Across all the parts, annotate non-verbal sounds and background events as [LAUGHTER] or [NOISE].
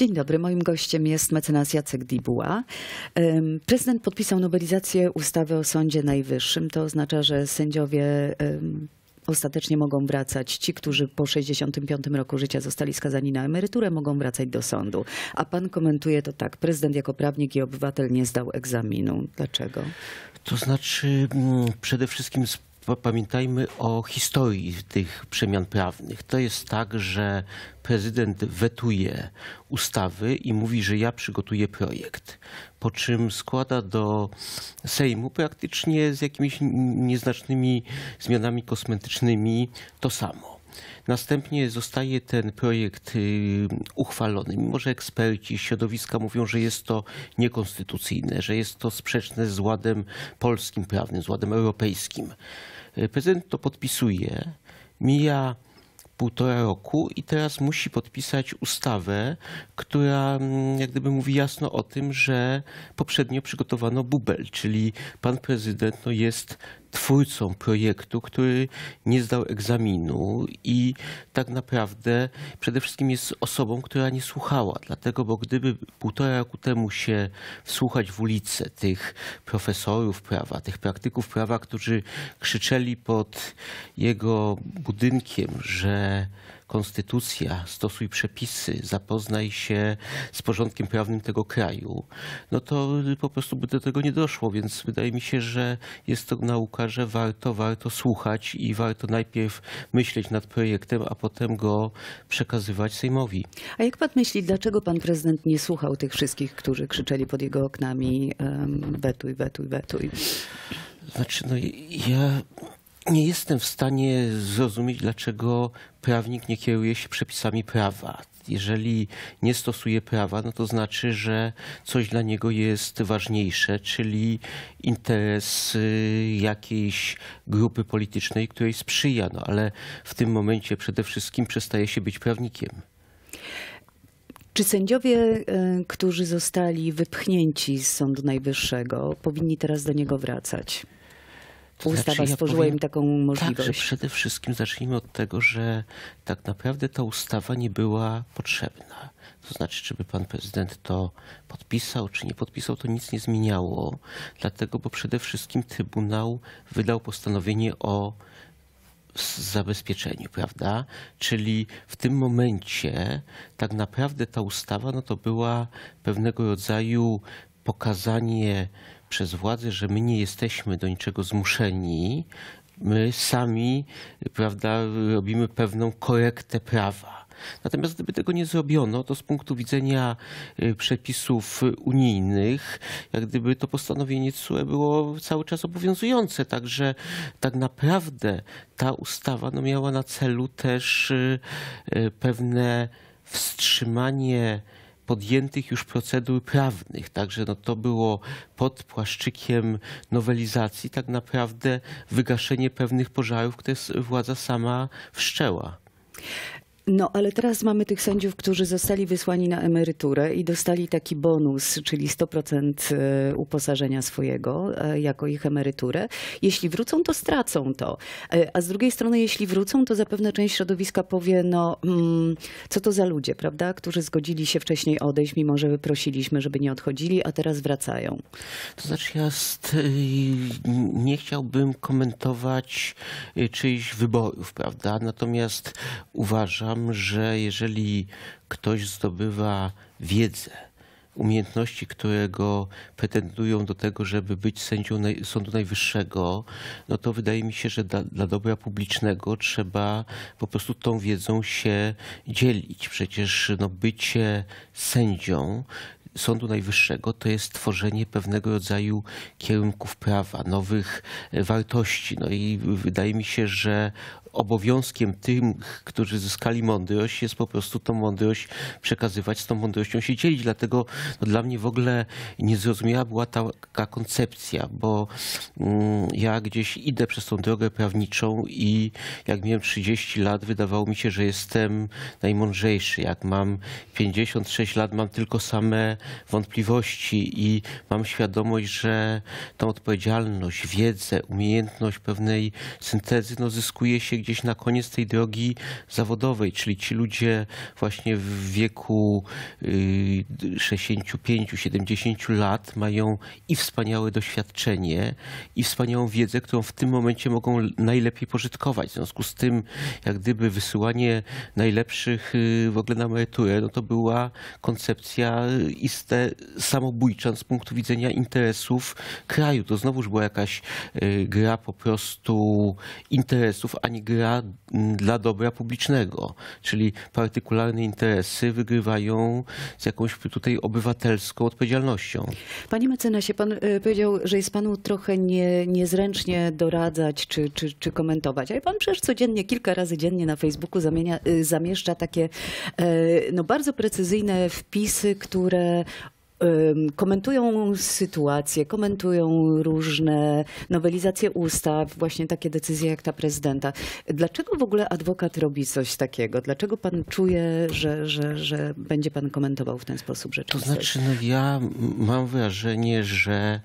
Dzień dobry. Moim gościem jest mecenas Jacek Dibuła. Prezydent podpisał nowelizację ustawy o Sądzie Najwyższym. To oznacza, że sędziowie ostatecznie mogą wracać. Ci, którzy po 65 roku życia zostali skazani na emeryturę, mogą wracać do sądu. A pan komentuje to tak. Prezydent jako prawnik i obywatel nie zdał egzaminu. Dlaczego? To znaczy, mm, przede wszystkim sp- pamiętajmy o historii tych przemian prawnych. To jest tak, że prezydent wetuje ustawy i mówi, że ja przygotuję projekt, po czym składa do Sejmu praktycznie z jakimiś nieznacznymi zmianami kosmetycznymi to samo. Następnie zostaje ten projekt y, uchwalony, mimo że eksperci, środowiska mówią, że jest to niekonstytucyjne, że jest to sprzeczne z ładem polskim prawnym, z ładem europejskim. Y, Prezydent to podpisuje, mija półtora roku i teraz musi podpisać ustawę, która mm, jak gdyby mówi jasno o tym, że poprzednio przygotowano bubel, czyli pan prezydent no, jest twórcą projektu, który nie zdał egzaminu i tak naprawdę przede wszystkim jest osobą, która nie słuchała. Dlatego, bo gdyby półtora roku temu się wsłuchać w ulicę tych profesorów prawa, tych praktyków prawa, którzy krzyczeli pod jego budynkiem, że konstytucja, stosuj przepisy, zapoznaj się z porządkiem prawnym tego kraju, no to po prostu by do tego nie doszło, więc wydaje mi się, że jest to nauka, że warto, warto słuchać i warto najpierw myśleć nad projektem, a potem go przekazywać Sejmowi. A jak pan myśli, dlaczego pan prezydent nie słuchał tych wszystkich, którzy krzyczeli pod jego oknami em, wetuj, wetuj, wetuj? Znaczy, no ja nie jestem w stanie zrozumieć, dlaczego prawnik nie kieruje się przepisami prawa. Jeżeli nie stosuje prawa, no to znaczy, że coś dla niego jest ważniejsze, czyli interes y, jakiejś grupy politycznej, której sprzyja. No ale w tym momencie przede wszystkim przestaje się być prawnikiem. Czy sędziowie, e, którzy zostali wypchnięci z Sądu Najwyższego, powinni teraz do niego wracać? Ustawa znaczy, ja stworzyła powiem im taką Tak, że możliwość. przede wszystkim zacznijmy od tego, że tak naprawdę ta ustawa nie była potrzebna. To znaczy, czy by pan prezydent to podpisał, czy nie podpisał, to nic nie zmieniało. Dlatego, bo przede wszystkim Trybunał wydał postanowienie o zabezpieczeniu, prawda? Czyli w tym momencie tak naprawdę ta ustawa no to była pewnego rodzaju pokazanie przez władzę, że my nie jesteśmy do niczego zmuszeni. My sami, prawda, robimy pewną korektę prawa. Natomiast gdyby tego nie zrobiono, to z punktu widzenia y, przepisów unijnych, jak gdyby to postanowienie CUE było cały czas obowiązujące. Także tak naprawdę ta ustawa no, miała na celu też y, y, pewne wstrzymanie podjętych już procedur prawnych. Także no to było pod płaszczykiem nowelizacji tak naprawdę wygaszenie pewnych pożarów, które władza sama wszczęła. No, ale teraz mamy tych sędziów, którzy zostali wysłani na emeryturę i dostali taki bonus, czyli 100% e, uposażenia swojego e, jako ich emeryturę. Jeśli wrócą, to stracą to. E, A z drugiej strony, jeśli wrócą, to zapewne część środowiska powie, no mm, co to za ludzie, prawda, którzy zgodzili się wcześniej odejść, mimo że prosiliśmy, żeby nie odchodzili, a teraz wracają. To znaczy ja st- nie chciałbym komentować y, czyichś wyborów, prawda? Natomiast uważam, że jeżeli ktoś zdobywa wiedzę, umiejętności, które go pretendują do tego, żeby być sędzią Sądu Najwyższego, no to wydaje mi się, że dla, dla dobra publicznego trzeba po prostu tą wiedzą się dzielić. Przecież no, bycie sędzią Sądu Najwyższego to jest tworzenie pewnego rodzaju kierunków prawa, nowych e, wartości. No i wydaje mi się, że obowiązkiem tym, którzy zyskali mądrość, jest po prostu tą mądrość przekazywać, z tą mądrością się dzielić. Dlatego no, dla mnie w ogóle niezrozumiała była ta- taka koncepcja, bo mm, ja gdzieś idę przez tą drogę prawniczą i jak miałem 30 lat, wydawało mi się, że jestem najmądrzejszy. Jak mam 56 lat, mam tylko same wątpliwości i mam świadomość, że tą odpowiedzialność, wiedzę, umiejętność pewnej syntezy no, zyskuje się gdzieś na koniec tej drogi zawodowej, czyli ci ludzie właśnie w wieku 65-70 lat mają i wspaniałe doświadczenie, i wspaniałą wiedzę, którą w tym momencie mogą najlepiej pożytkować. W związku z tym, jak gdyby wysyłanie najlepszych y, w ogóle na emeryturę, no to była koncepcja iste samobójcza z punktu widzenia interesów kraju. To znowuż była jakaś y, gra po prostu interesów, a nie gra mm, dla dobra publicznego. Czyli partykularne interesy wygrywają z jakąś tutaj obywatelską odpowiedzialnością. Panie mecenasie, pan y, powiedział, że jest panu trochę nie, niezręcznie doradzać czy, czy, czy komentować, ale pan przecież codziennie, kilka razy dziennie na Facebooku zamienia, y, zamieszcza takie no, bardzo precyzyjne wpisy, które komentują sytuacje, komentują różne nowelizacje ustaw, właśnie takie decyzje jak ta prezydenta. Dlaczego w ogóle adwokat robi coś takiego? Dlaczego pan czuje, że, że, że będzie pan komentował w ten sposób rzeczywistość? To znaczy, no ja mam wrażenie, że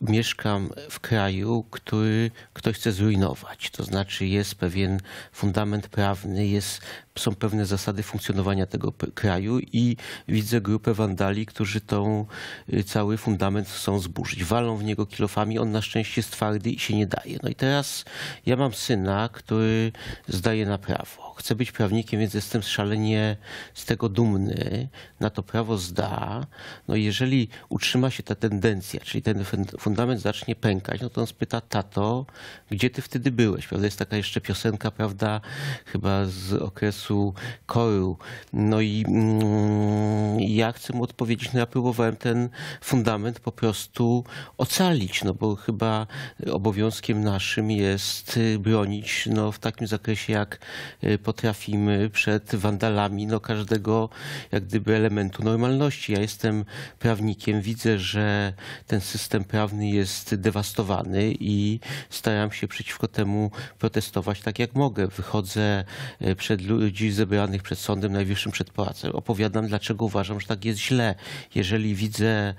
mieszkam w kraju, który ktoś chce zrujnować. To znaczy jest pewien fundament prawny, jest są pewne zasady funkcjonowania tego kraju i widzę grupę wandali, którzy tą y, cały fundament chcą zburzyć. Walą w niego kilofami, on na szczęście jest twardy i się nie daje. No i teraz ja mam syna, który zdaje na prawo. Chcę być prawnikiem, więc jestem szalenie z tego dumny. Na to prawo zda. No jeżeli utrzyma się ta tendencja, czyli ten fundament zacznie pękać, no to on spyta, tato, gdzie ty wtedy byłeś? Prawda? Jest taka jeszcze piosenka, prawda, chyba z okresu koru. No i mm, ja chcę mu odpowiedzieć, no ja próbowałem ten fundament po prostu ocalić, no bo chyba obowiązkiem naszym jest y, bronić no, w takim zakresie, jak y, potrafimy przed wandalami no, każdego jak gdyby elementu normalności. Ja jestem prawnikiem, widzę, że ten system prawny jest dewastowany i staram się przeciwko temu protestować tak jak mogę. Wychodzę y, przed ludzi zebranych przed Sądem Najwyższym przed pałacem. Opowiadam, dlaczego uważam, że tak jest źle. Jeżeli widzę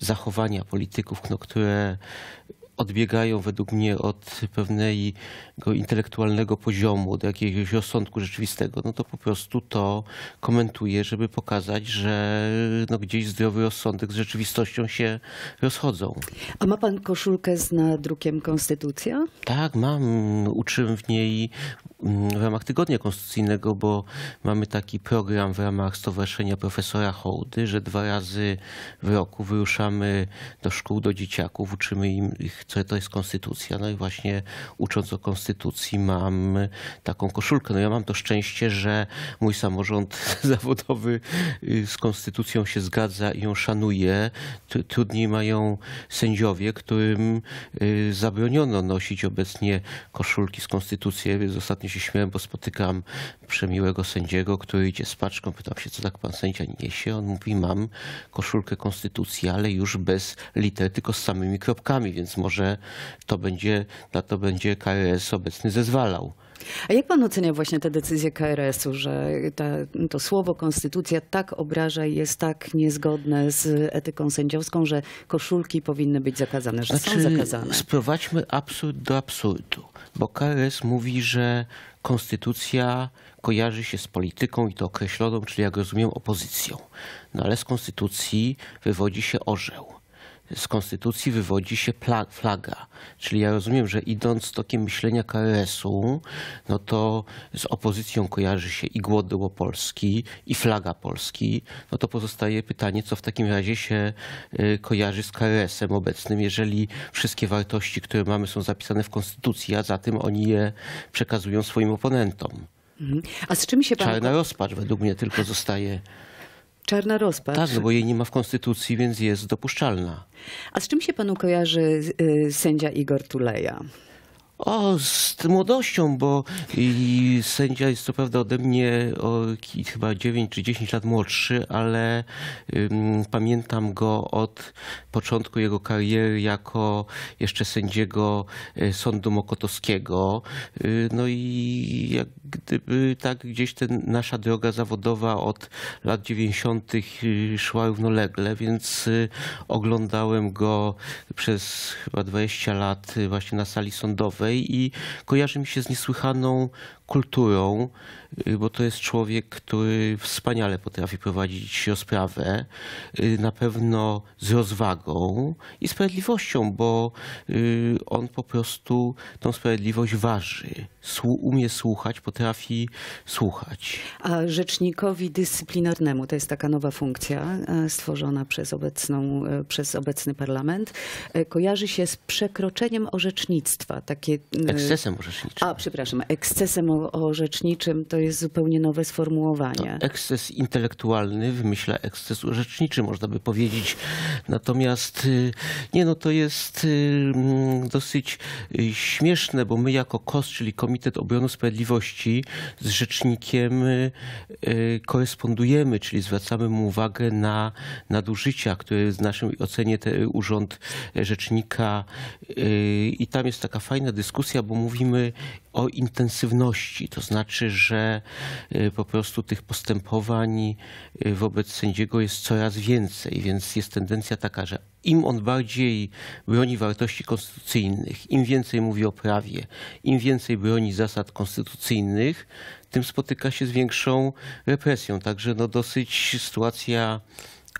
zachowania polityków, no, które odbiegają według mnie od pewnego intelektualnego poziomu, do jakiegoś rozsądku rzeczywistego, no to po prostu to komentuję, żeby pokazać, że no gdzieś zdrowy rozsądek z rzeczywistością się rozchodzą. A ma pan koszulkę z nadrukiem Konstytucja? Tak, mam. Uczyłem w niej w ramach Tygodnia Konstytucyjnego, bo mamy taki program w ramach Stowarzyszenia Profesora Hołdy, że dwa razy w roku wyruszamy do szkół, do dzieciaków, uczymy im ich co to jest konstytucja. No i właśnie ucząc o konstytucji mam taką koszulkę. No ja mam to szczęście, że mój samorząd [LAUGHS] zawodowy y, z konstytucją się zgadza i ją szanuje. Trudniej mają sędziowie, którym y, zabroniono nosić obecnie koszulki z konstytucji. Więc ostatnio się śmiałem, bo spotykam przemiłego sędziego, który idzie z paczką. Pytam się, co tak pan sędzia niesie. On mówi, mam koszulkę konstytucji, ale już bez liter, tylko z samymi kropkami, więc może że to będzie, na to będzie KRS obecny zezwalał. A jak pan ocenia właśnie tę decyzję KRS-u, że ta, to słowo konstytucja tak obraża i jest tak niezgodne z etyką sędziowską, że koszulki powinny być zakazane, że znaczy, są zakazane? Sprowadźmy absurd do absurdu, bo KRS mówi, że konstytucja kojarzy się z polityką i to określoną, czyli jak rozumiem opozycją. No ale z konstytucji wywodzi się orzeł z konstytucji wywodzi się flaga. Czyli ja rozumiem, że idąc tokiem myślenia KRS-u, no to z opozycją kojarzy się i głód Polski, i flaga Polski. No to pozostaje pytanie, co w takim razie się y, kojarzy z KRS-em obecnym, jeżeli wszystkie wartości, które mamy są zapisane w konstytucji, a za tym oni je przekazują swoim oponentom. Mhm. A z czym się pan... Czarna rozpacz według mnie tylko zostaje Czarna rozpacz. Tak, no bo jej nie ma w Konstytucji, więc jest dopuszczalna. A z czym się panu kojarzy y, sędzia Igor Tuleja? O, z młodością, bo i sędzia jest co prawda ode mnie o chyba 9 czy 10 lat młodszy, ale ym, pamiętam go od początku jego kariery jako jeszcze sędziego y, Sądu Mokotowskiego. Y, no i jak gdyby tak gdzieś ten, nasza droga zawodowa od lat 90. y, szła równolegle, więc y, oglądałem go przez chyba 20 lat y, właśnie na sali sądowej i kojarzy mi się z niesłychaną kulturą, y, bo to jest człowiek, który wspaniale potrafi prowadzić rozprawę, y, na pewno z rozwagą i sprawiedliwością, bo y, on po prostu tą sprawiedliwość waży. Umie słuchać, potrafi słuchać. A rzecznikowi dyscyplinarnemu, to jest taka nowa funkcja e, stworzona przez, obecną, e, przez obecny parlament, e, kojarzy się z przekroczeniem orzecznictwa. Takie, Ekscesem orzeczniczym. A, przepraszam, ekscesem orzeczniczym to jest zupełnie nowe sformułowanie. Eksces intelektualny wymyśla eksces orzeczniczy, można by powiedzieć. Natomiast y, nie no, to jest y, mm, dosyć y, śmieszne, bo my jako KOS, czyli Komitet Obrony Sprawiedliwości z rzecznikiem korespondujemy, czyli zwracamy mu uwagę na nadużycia, które w naszej ocenie urząd rzecznika i tam jest taka fajna dyskusja, bo mówimy o intensywności, to znaczy, że y, po prostu tych postępowań y, wobec sędziego jest coraz więcej, więc jest tendencja taka, że im on bardziej broni wartości konstytucyjnych, im więcej mówi o prawie, im więcej broni zasad konstytucyjnych, tym spotyka się z większą represją. Także no dosyć sytuacja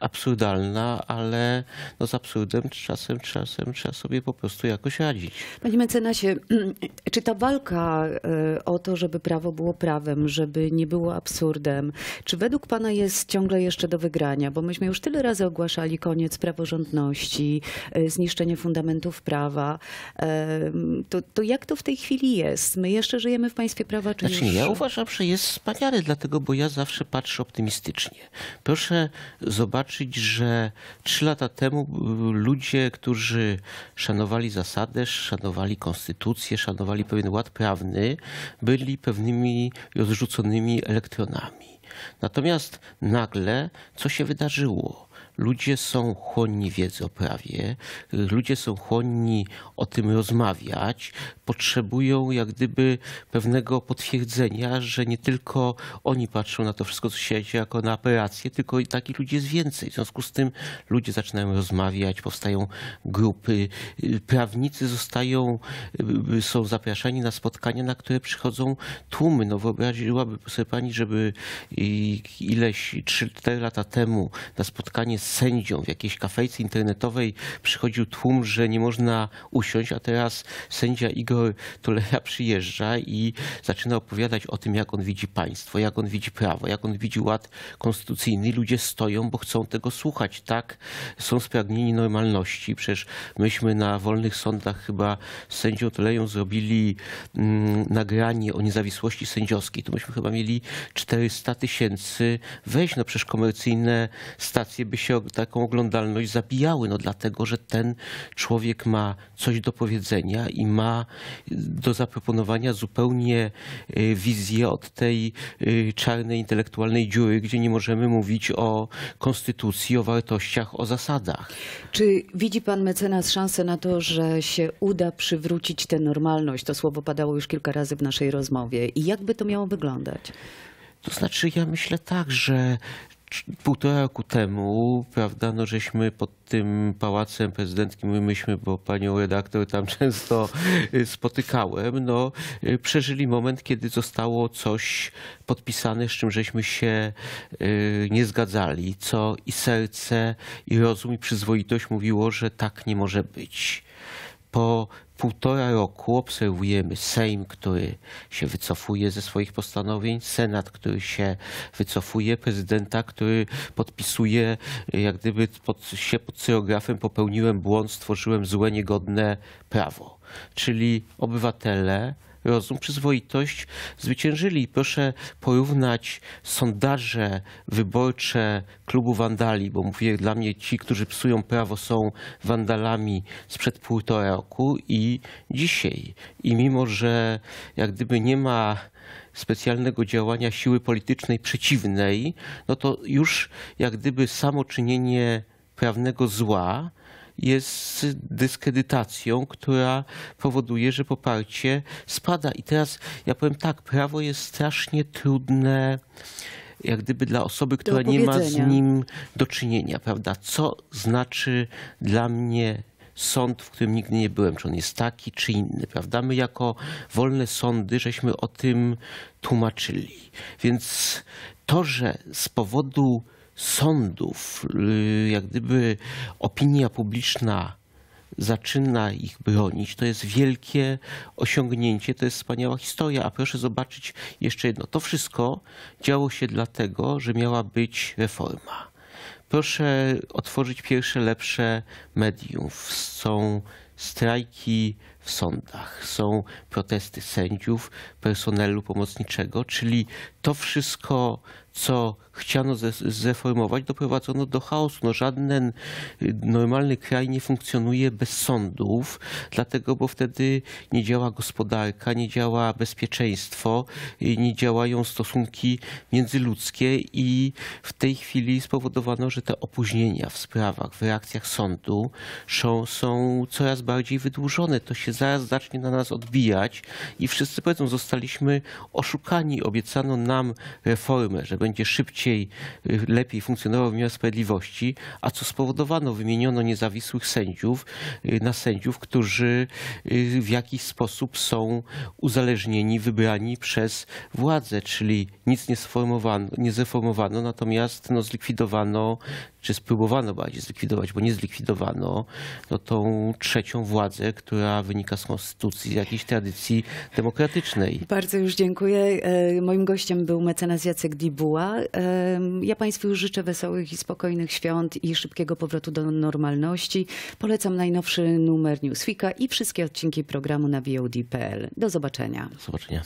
absurdalna, ale no z absurdem czasem, czasem trzeba sobie po prostu jakoś radzić. Panie mecenasie, [CLEARS THROAT] czy ta walka e, o to, żeby prawo było prawem, żeby nie było absurdem, czy według Pana jest ciągle jeszcze do wygrania? Bo myśmy już tyle razy ogłaszali koniec praworządności, e, zniszczenie fundamentów prawa. E, To, to jak to w tej chwili jest? My jeszcze żyjemy w państwie prawa, czy Znaczy, już... ja uważam, że jest wspaniale, dlatego, bo ja zawsze patrzę optymistycznie. Proszę zobaczyć, że trzy lata temu ludzie, którzy szanowali zasadę, szanowali konstytucję, szanowali pewien ład prawny, byli pewnymi rozrzuconymi elektronami. Natomiast nagle co się wydarzyło? Ludzie są chłonni wiedzy o prawie, ludzie są chłonni o tym rozmawiać, potrzebują jak gdyby pewnego potwierdzenia, że nie tylko oni patrzą na to wszystko, co się dzieje jako na operację, tylko i takich ludzi jest więcej. W związku z tym ludzie zaczynają rozmawiać, powstają grupy, prawnicy zostają, y, są zapraszani na spotkania, na które przychodzą tłumy. No wyobraziłaby sobie pani, żeby ileś 3-4 lata temu na spotkanie z sędzią w jakiejś kafejce internetowej przychodził tłum, że nie można usiąść, a teraz sędzia Igor Tuleja przyjeżdża i zaczyna opowiadać o tym, jak on widzi państwo, jak on widzi prawo, jak on widzi ład konstytucyjny. Ludzie stoją, bo chcą tego słuchać. Tak, są spragnieni normalności. Przecież myśmy na wolnych sądach chyba z sędzią Tuleją zrobili mm, nagranie o niezawisłości sędziowskiej. To myśmy chyba mieli 400 tysięcy wejść. No przecież komercyjne stacje by się taką oglądalność zabijały. No dlatego, że ten człowiek ma coś do powiedzenia i ma do zaproponowania zupełnie y, wizję od tej y, czarnej intelektualnej dziury, gdzie nie możemy mówić o konstytucji, o wartościach, o zasadach. Czy widzi pan mecenas szansę na to, że się uda przywrócić tę normalność? To słowo padało już kilka razy w naszej rozmowie. I jak by to miało wyglądać? To znaczy, ja myślę tak, że półtora roku temu, prawda, no żeśmy pod tym pałacem prezydenckim, my myśmy, bo panią redaktor tam [LAUGHS] często y, spotykałem, no y, przeżyli moment, kiedy zostało coś podpisane, z czym żeśmy się y, nie zgadzali, co i serce, i rozum, i przyzwoitość mówiło, że tak nie może być. Po półtora roku obserwujemy Sejm, który się wycofuje ze swoich postanowień, Senat, który się wycofuje, prezydenta, który podpisuje, jak gdyby pod, się pod cyrografem popełniłem błąd, stworzyłem złe, niegodne prawo. Czyli obywatele rozum, przyzwoitość zwyciężyli. Proszę porównać sondaże wyborcze klubu wandali, bo mówię, dla mnie ci, którzy psują prawo są wandalami sprzed półtora roku i dzisiaj. I mimo, że jak gdyby nie ma specjalnego działania siły politycznej przeciwnej, no to już jak gdyby samo czynienie prawnego zła jest dyskredytacją, która powoduje, że poparcie spada. I teraz ja powiem tak, prawo jest strasznie trudne jak gdyby dla osoby, która nie ma z nim do czynienia, prawda? Co znaczy dla mnie sąd, w którym nigdy nie byłem, czy on jest taki, czy inny, prawda? My jako wolne sądy żeśmy o tym tłumaczyli. Więc to, że z powodu sądów, jak gdyby opinia publiczna zaczyna ich bronić, to jest wielkie osiągnięcie, to jest wspaniała historia. A proszę zobaczyć jeszcze jedno. To wszystko działo się dlatego, że miała być reforma. Proszę otworzyć pierwsze lepsze medium. Są strajki w sądach, są protesty sędziów, personelu pomocniczego, czyli to wszystko, co chciano zreformować, doprowadzono do chaosu. No, żaden y, normalny kraj nie funkcjonuje bez sądów, dlatego, bo wtedy nie działa gospodarka, nie działa bezpieczeństwo, y, nie działają stosunki międzyludzkie i w tej chwili spowodowano, że te opóźnienia w sprawach, w reakcjach sądu są, są coraz bardziej wydłużone. To się zaraz zacznie na nas odbijać i wszyscy powiedzą, zostaliśmy oszukani, obiecano nam reformę, że będzie szybciej, y, lepiej funkcjonował wymiar sprawiedliwości, a co spowodowano? Wymieniono niezawisłych sędziów y, na sędziów, którzy y, w jakiś sposób są uzależnieni, wybrani przez władzę, czyli nic nie sformowano, nie zreformowano, natomiast no, zlikwidowano, czy spróbowano bardziej zlikwidować, bo nie zlikwidowano no, tą trzecią władzę, która wynika z konstytucji, z jakiejś tradycji demokratycznej. Bardzo już dziękuję. E, Moim gościem był mecenas Jacek Dibuła. E, Ja Państwu już życzę wesołych i spokojnych świąt i szybkiego powrotu do normalności. Polecam najnowszy numer Newsweeka i wszystkie odcinki programu na VOD.pl. Do zobaczenia. Do zobaczenia.